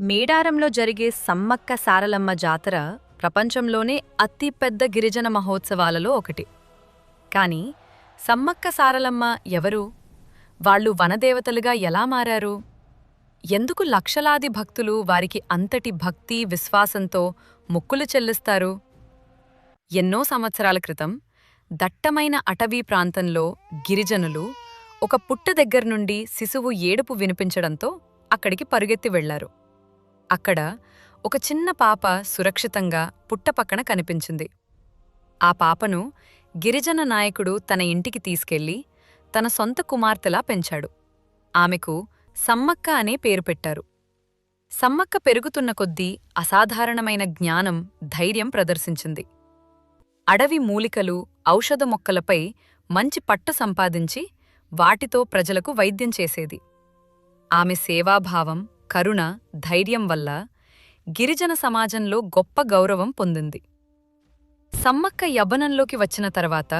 మేడారంలో జరిగే సమ్మక్క సారలమ్మ జాతర ప్రపంచంలోనే అతిపెద్ద గిరిజన మహోత్సవాలలో ఒకటి. కాని సమ్మక్క సారలమ్మ ఎవరు? వాళ్ళు వనదేవతలుగా ఎలా మారారు? ఎందుకు లక్షలాది భక్తులు వారికి అంతటి భక్తి విశ్వాసంతో మొక్కులు చెల్లిస్తారు? ఎన్నో సంవత్సరాల క్రితం దట్టమైన అటవీ ప్రాంతంలో గిరిజనులు ఒక పుట్ట దగ్గర్నుండి శిశువు ఏడుపు వినిపించడంతో అక్కడికి పరుగెత్తి వెళ్ళారు. అక్కడ ఒక చిన్న పాప సురక్షితంగా పుట్టపక్కన కనిపించింది. ఆ పాపను గిరిజన నాయకుడు తన ఇంటికి తీసుకెళ్ళి తన సొంత కుమార్తెలా పెంచాడు. ఆమెకు సమ్మక్క అనే పేరు పెట్టారు. సమ్మక్క పెరుగుతున్న కొద్దీ అసాధారణమైన జ్ఞానం ధైర్యం ప్రదర్శించింది. అడవి మూలికలు ఔషధ మొక్కలపై మంచి పట్టు సంపాదించి వాటితో ప్రజలకు వైద్యం చేసేది. ఆమె సేవాభావం కరుణ ధైర్యం వల్ల గిరిజన సమాజంలో గొప్ప గౌరవం పొందింది. సమ్మక్క యవ్వనంలోకి వచ్చిన తర్వాత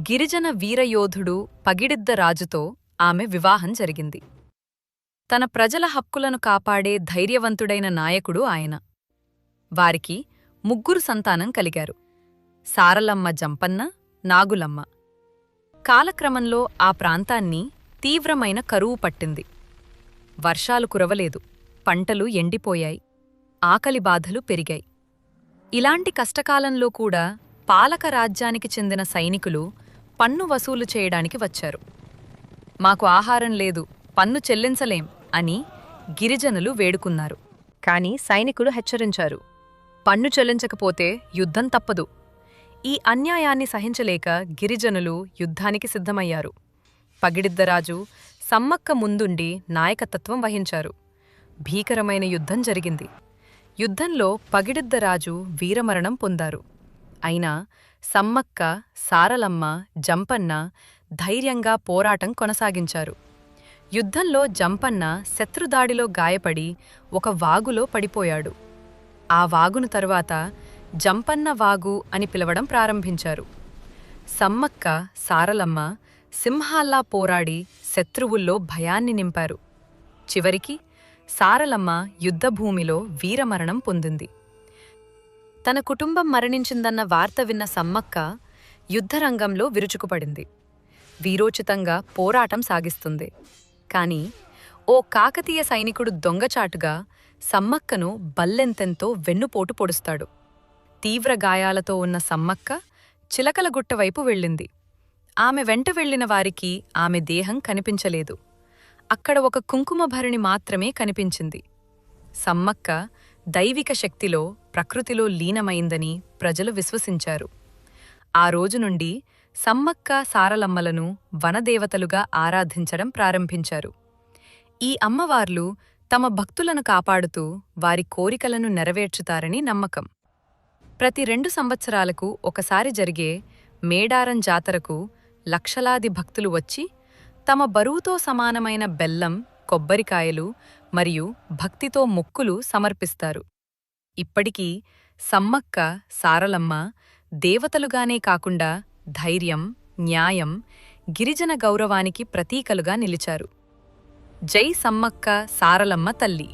గిరిజన వీరయోధుడు పగిడిద్ద రాజుతో ఆమె వివాహం జరిగింది. తన ప్రజల హక్కులను కాపాడే ధైర్యవంతుడైన నాయకుడు ఆయన. వారికి ముగ్గురు సంతానం కలిగారు. సారలమ్మ జంపన్న నాగులమ్మ. కాలక్రమంలో ఆ ప్రాంతాన్ని తీవ్రమైన కరువు పట్టింది. వర్షాలు కురవలేదు. పంటలు ఎండిపోయాయి. ఆకలి బాధలు పెరిగాయి. ఇలాంటి కష్టకాలంలో కూడా పాలక రాజ్యానికి చెందిన సైనికులు పన్ను వసూలు చేయడానికి వచ్చారు. మాకు ఆహారం లేదు పన్ను చెల్లించలేం అని గిరిజనులు వేడుకున్నారు. కాని సైనికులు హెచ్చరించారు. పన్ను చెల్లించకపోతే యుద్ధం తప్పదు. ఈ అన్యాయాన్ని సహించలేక గిరిజనులు యుద్ధానికి సిద్ధమయ్యారు. పగిడిద్దరాజు సమ్మక్క ముందుండి నాయకతత్వం వహించారు. భీకరమైన యుద్ధం జరిగింది. యుద్ధంలో పగిడిద్దరాజు వీరమరణం పొందారు. అయినా సమ్మక్క సారలమ్మ జంపన్న ధైర్యంగా పోరాటం కొనసాగించారు. యుద్ధంలో జంపన్న శత్రుదాడిలో గాయపడి ఒక వాగులో పడిపోయాడు. ఆ వాగును తరువాత జంపన్న వాగు అని పిలవడం ప్రారంభించారు. సమ్మక్క సారలమ్మ సింహాల్లా పోరాడి శత్రువుల్లో భయాన్ని నింపారు. చివరికి సారలమ్మ యుద్ధభూమిలో వీరమరణం పొందింది. తన కుటుంబం మరణించిందన్న వార్త విన్న సమ్మక్క యుద్ధరంగంలో విరుచుకుపడింది. వీరోచితంగా పోరాటం సాగిస్తుంది. కాని ఓ కాకతీయ సైనికుడు దొంగచాటుగా సమ్మక్కను బల్లెంతెంతో వెన్నుపోటు పొడుస్తాడు. తీవ్ర గాయాలతో ఉన్న సమ్మక్క చిలకలగుట్ట వైపు వెళ్ళింది. ఆమె వెంట వెళ్ళిన వారికి ఆమె దేహం కనిపించలేదు. అక్కడ ఒక కుంకుమభరణి మాత్రమే కనిపించింది. సమ్మక్క దైవిక శక్తిలో ప్రకృతిలో లీనమైందని ప్రజలు విశ్వసించారు. ఆ రోజు నుండి సమ్మక్క సారలమ్మలను వనదేవతలుగా ఆరాధించడం ప్రారంభించారు. ఈ అమ్మవార్లు తమ భక్తులను కాపాడుతూ వారి కోరికలను నెరవేర్చుతారని నమ్మకం. ప్రతి రెండు సంవత్సరాలకు ఒకసారి జరిగే మేడారం జాతరకు లక్షలాది భక్తులు వచ్చి తమ బరువుతో సమానమైన బెల్లం కొబ్బరికాయలు మరియు భక్తితో మొక్కులు సమర్పిస్తారు. ఇప్పటికీ సమ్మక్క సారలమ్మ దేవతలుగానే కాకుండా ధైర్యం న్యాయం గిరిజన గౌరవానికి ప్రతీకలుగా నిలిచారు. జై సమ్మక్క సారలమ్మ తల్లి!